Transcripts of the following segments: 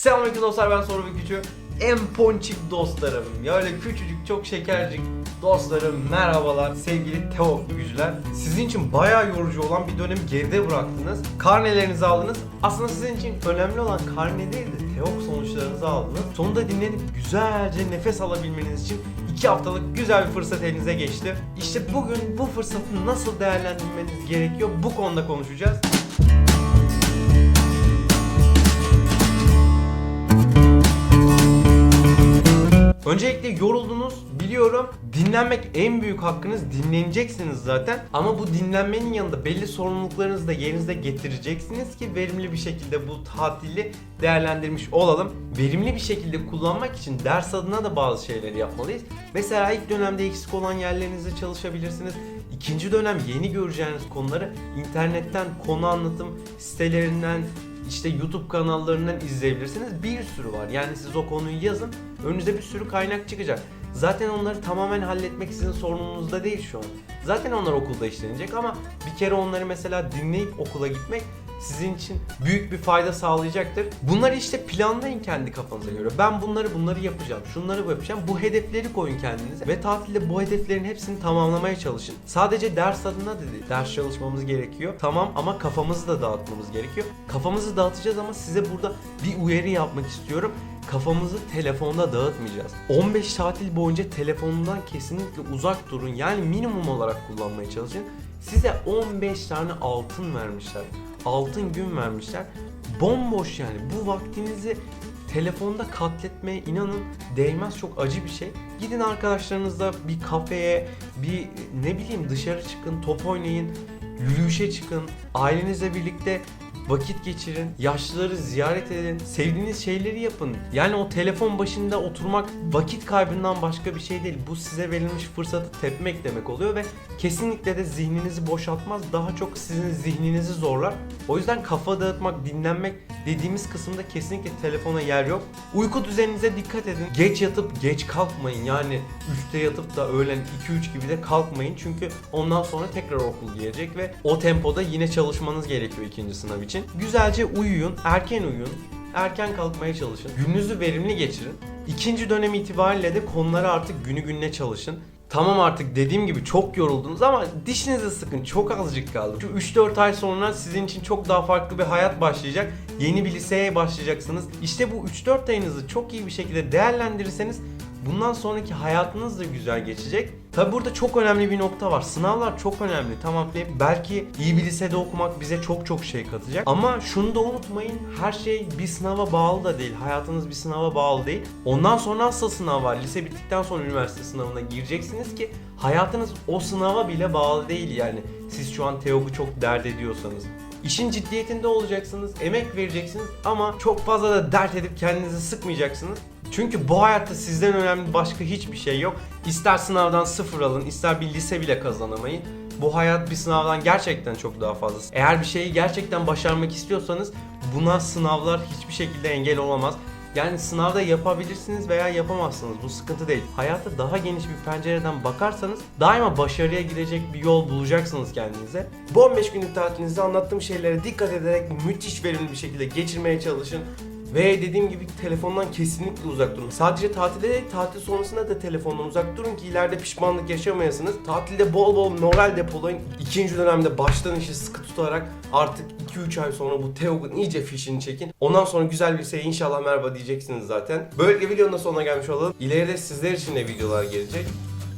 Selamünaleyküm dostlar ben Soru Küçü. En ponçik dostlarım. Ya öyle küçücük çok şekercik dostlarım merhabalar sevgili Teo gücüler. Sizin için bayağı yorucu olan bir dönemi geride bıraktınız. Karnelerinizi aldınız. Aslında sizin için önemli olan karne değil de Teok sonuçlarınızı aldınız. Sonunda dinlenip güzelce nefes alabilmeniz için 2 haftalık güzel bir fırsat elinize geçti. İşte bugün bu fırsatı nasıl değerlendirmeniz gerekiyor bu konuda konuşacağız. Öncelikle yoruldunuz biliyorum. Dinlenmek en büyük hakkınız. Dinleneceksiniz zaten. Ama bu dinlenmenin yanında belli sorumluluklarınızı da yerinize getireceksiniz ki verimli bir şekilde bu tatili değerlendirmiş olalım. Verimli bir şekilde kullanmak için ders adına da bazı şeyleri yapmalıyız. Mesela ilk dönemde eksik olan yerlerinizde çalışabilirsiniz. İkinci dönem yeni göreceğiniz konuları internetten konu anlatım sitelerinden işte YouTube kanallarından izleyebilirsiniz. Bir sürü var. Yani siz o konuyu yazın. Önünüze bir sürü kaynak çıkacak. Zaten onları tamamen halletmek sizin sorununuzda değil şu an. Zaten onlar okulda işlenecek ama bir kere onları mesela dinleyip okula gitmek sizin için büyük bir fayda sağlayacaktır. Bunları işte planlayın kendi kafanıza göre. Ben bunları bunları yapacağım. Şunları yapacağım. Bu hedefleri koyun kendinize ve tatilde bu hedeflerin hepsini tamamlamaya çalışın. Sadece ders adına dedi. Ders çalışmamız gerekiyor. Tamam ama kafamızı da dağıtmamız gerekiyor. Kafamızı dağıtacağız ama size burada bir uyarı yapmak istiyorum. Kafamızı telefonda dağıtmayacağız. 15 tatil boyunca telefonundan kesinlikle uzak durun. Yani minimum olarak kullanmaya çalışın. Size 15 tane altın vermişler. Altın gün vermişler. Bomboş yani. Bu vaktinizi telefonda katletmeye inanın değmez çok acı bir şey. Gidin arkadaşlarınızla bir kafeye, bir ne bileyim dışarı çıkın, top oynayın, yürüyüşe çıkın, ailenizle birlikte vakit geçirin, yaşlıları ziyaret edin, sevdiğiniz şeyleri yapın. Yani o telefon başında oturmak vakit kaybından başka bir şey değil. Bu size verilmiş fırsatı tepmek demek oluyor ve kesinlikle de zihninizi boşaltmaz. Daha çok sizin zihninizi zorlar. O yüzden kafa dağıtmak, dinlenmek dediğimiz kısımda kesinlikle telefona yer yok. Uyku düzeninize dikkat edin. Geç yatıp geç kalkmayın. Yani 3'te yatıp da öğlen 2-3 gibi de kalkmayın. Çünkü ondan sonra tekrar okul gelecek ve o tempoda yine çalışmanız gerekiyor ikinci sınav için. Güzelce uyuyun, erken uyuyun. Erken kalkmaya çalışın. Gününüzü verimli geçirin. İkinci dönem itibariyle de konuları artık günü gününe çalışın. Tamam artık dediğim gibi çok yoruldunuz ama dişinizi sıkın çok azıcık kaldı. Şu 3-4 ay sonra sizin için çok daha farklı bir hayat başlayacak. Yeni bir liseye başlayacaksınız. İşte bu 3-4 ayınızı çok iyi bir şekilde değerlendirirseniz bundan sonraki hayatınız da güzel geçecek. Tabi burada çok önemli bir nokta var. Sınavlar çok önemli. Tamam belki iyi bir lisede okumak bize çok çok şey katacak. Ama şunu da unutmayın. Her şey bir sınava bağlı da değil. Hayatınız bir sınava bağlı değil. Ondan sonra asıl sınav var. Lise bittikten sonra üniversite sınavına gireceksiniz ki hayatınız o sınava bile bağlı değil yani. Siz şu an TEOG'u çok dert ediyorsanız. İşin ciddiyetinde olacaksınız, emek vereceksiniz ama çok fazla da dert edip kendinizi sıkmayacaksınız. Çünkü bu hayatta sizden önemli başka hiçbir şey yok. İster sınavdan sıfır alın, ister bir lise bile kazanamayın. Bu hayat bir sınavdan gerçekten çok daha fazlası. Eğer bir şeyi gerçekten başarmak istiyorsanız buna sınavlar hiçbir şekilde engel olamaz. Yani sınavda yapabilirsiniz veya yapamazsınız. Bu sıkıntı değil. Hayata daha geniş bir pencereden bakarsanız daima başarıya gidecek bir yol bulacaksınız kendinize. Bu 15 günlük tatilinizde anlattığım şeylere dikkat ederek müthiş verimli bir şekilde geçirmeye çalışın. Ve dediğim gibi telefondan kesinlikle uzak durun. Sadece tatilde değil, tatil sonrasında da telefondan uzak durun ki ileride pişmanlık yaşamayasınız. Tatilde bol bol moral depolayın. İkinci dönemde baştan işi sıkı tutarak artık 2-3 ay sonra bu Teog'un iyice fişini çekin. Ondan sonra güzel bir şey inşallah merhaba diyeceksiniz zaten. Böylelikle videonun da sonuna gelmiş olalım. İleride sizler için de videolar gelecek.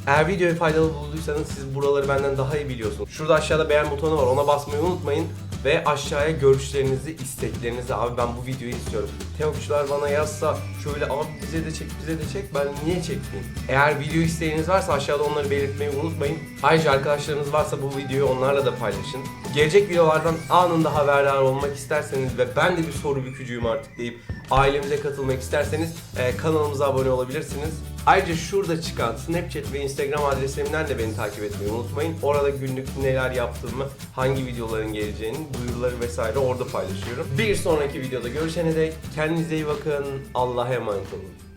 Eğer videoyu faydalı bulduysanız siz buraları benden daha iyi biliyorsunuz. Şurada aşağıda beğen butonu var ona basmayı unutmayın. Ve aşağıya görüşlerinizi, isteklerinizi abi ben bu videoyu istiyorum. Teokçular bana yazsa şöyle abi bize de çek bize de çek ben niye çekmeyeyim? Eğer video isteğiniz varsa aşağıda onları belirtmeyi unutmayın. Ayrıca arkadaşlarınız varsa bu videoyu onlarla da paylaşın. Gelecek videolardan anında haberdar olmak isterseniz ve ben de bir soru bükücüyüm artık deyip ailemize katılmak isterseniz e, kanalımıza abone olabilirsiniz. Ayrıca şurada çıkan Snapchat ve Instagram adresimden de beni takip etmeyi unutmayın. Orada günlük neler yaptığımı, hangi videoların geleceğini, duyuruları vesaire orada paylaşıyorum. Bir sonraki videoda görüşene dek kendinize iyi bakın. Allah'a emanet olun.